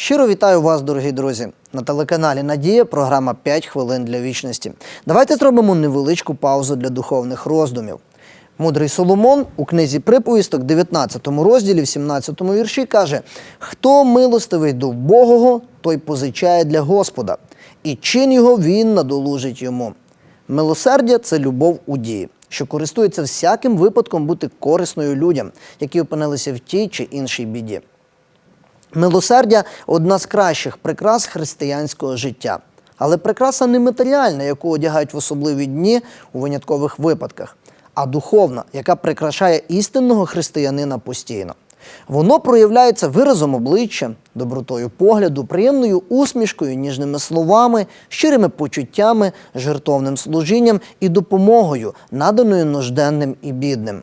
Щиро вітаю вас, дорогі друзі. На телеканалі Надія програма «5 хвилин для вічності. Давайте зробимо невеличку паузу для духовних роздумів. Мудрий Соломон у книзі приповісток, 19 розділі, в 17 вірші каже: Хто милостивий до Богого, той позичає для Господа, і чин його він надолужить йому. Милосердя це любов у дії, що користується всяким випадком бути корисною людям, які опинилися в тій чи іншій біді. Милосердя одна з кращих прикрас християнського життя. Але прикраса не матеріальна, яку одягають в особливі дні у виняткових випадках, а духовна, яка прикрашає істинного християнина постійно. Воно проявляється виразом обличчя, добротою погляду, приємною усмішкою, ніжними словами, щирими почуттями, жертовним служінням і допомогою, наданою нужденним і бідним.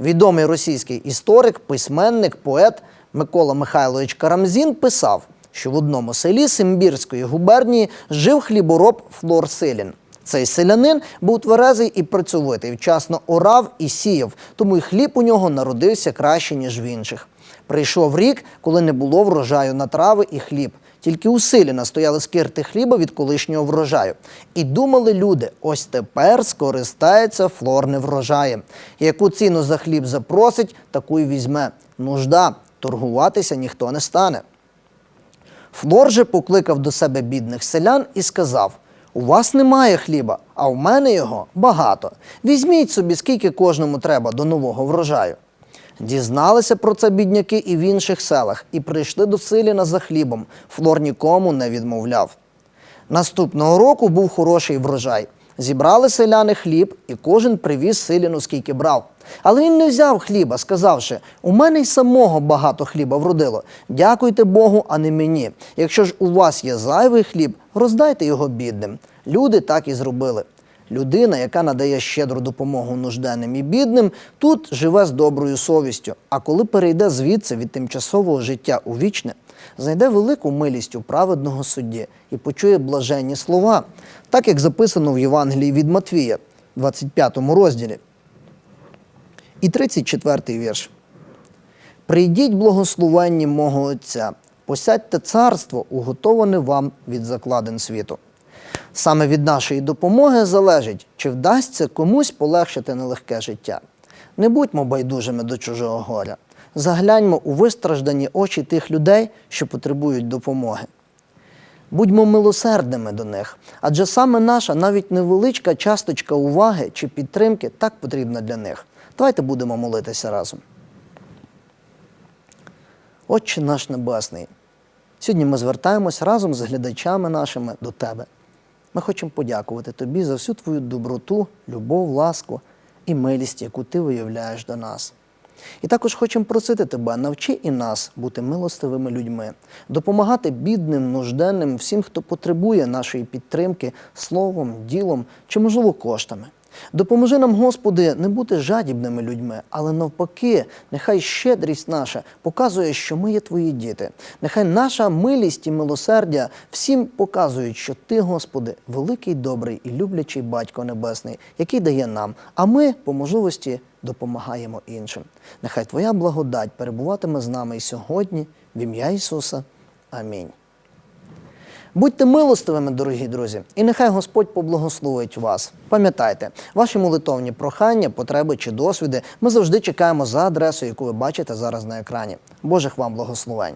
Відомий російський історик, письменник, поет Микола Михайлович Карамзін писав, що в одному селі Симбірської губернії жив хлібороб Флор Силін. Цей селянин був тверезий і працьовитий, вчасно орав і сіяв, тому й хліб у нього народився краще, ніж в інших. Прийшов рік, коли не було врожаю на трави і хліб. Тільки у Силіна стояли скирти хліба від колишнього врожаю. І думали люди, ось тепер скористається флор неврожаєм. Яку ціну за хліб запросить, таку й візьме. Нужда, торгуватися ніхто не стане. Флор же покликав до себе бідних селян і сказав: У вас немає хліба, а в мене його багато. Візьміть собі, скільки кожному треба до нового врожаю. Дізналися про це бідняки і в інших селах, і прийшли до Силіна за хлібом. Флор нікому не відмовляв. Наступного року був хороший врожай. Зібрали селяни хліб, і кожен привіз силіну, скільки брав. Але він не взяв хліба, сказавши: у мене й самого багато хліба вродило. Дякуйте Богу, а не мені. Якщо ж у вас є зайвий хліб, роздайте його бідним. Люди так і зробили. Людина, яка надає щедру допомогу нужденним і бідним, тут живе з доброю совістю. А коли перейде звідси від тимчасового життя у вічне, знайде велику милість у праведного судді і почує блаженні слова, так як записано в Євангелії від Матвія, 25 розділі. І 34 вірш. Прийдіть благословенні мого Отця, посядьте царство, уготоване вам від закладин світу. Саме від нашої допомоги залежить, чи вдасться комусь полегшити нелегке життя. Не будьмо байдужими до чужого горя. Загляньмо у вистраждані очі тих людей, що потребують допомоги. Будьмо милосердними до них, адже саме наша навіть невеличка часточка уваги чи підтримки так потрібна для них. Давайте будемо молитися разом. Отче наш Небесний, сьогодні ми звертаємось разом з глядачами нашими до Тебе. Ми хочемо подякувати Тобі за всю Твою доброту, любов, ласку і милість, яку Ти виявляєш до нас. І також хочемо просити Тебе, навчи і нас бути милостивими людьми, допомагати бідним, нужденним, всім, хто потребує нашої підтримки словом, ділом чи, можливо, коштами. Допоможи нам, Господи, не бути жадібними людьми, але навпаки, нехай щедрість наша показує, що ми є Твої діти. Нехай наша милість і милосердя всім показують, що Ти, Господи, великий, добрий і люблячий Батько Небесний, який дає нам, а ми по можливості допомагаємо іншим. Нехай Твоя благодать перебуватиме з нами і сьогодні, в ім'я Ісуса. Амінь. Будьте милостивими, дорогі друзі, і нехай Господь поблагословить вас. Пам'ятайте, ваші молитовні прохання, потреби чи досвіди ми завжди чекаємо за адресою, яку ви бачите зараз на екрані. Божих вам благословень.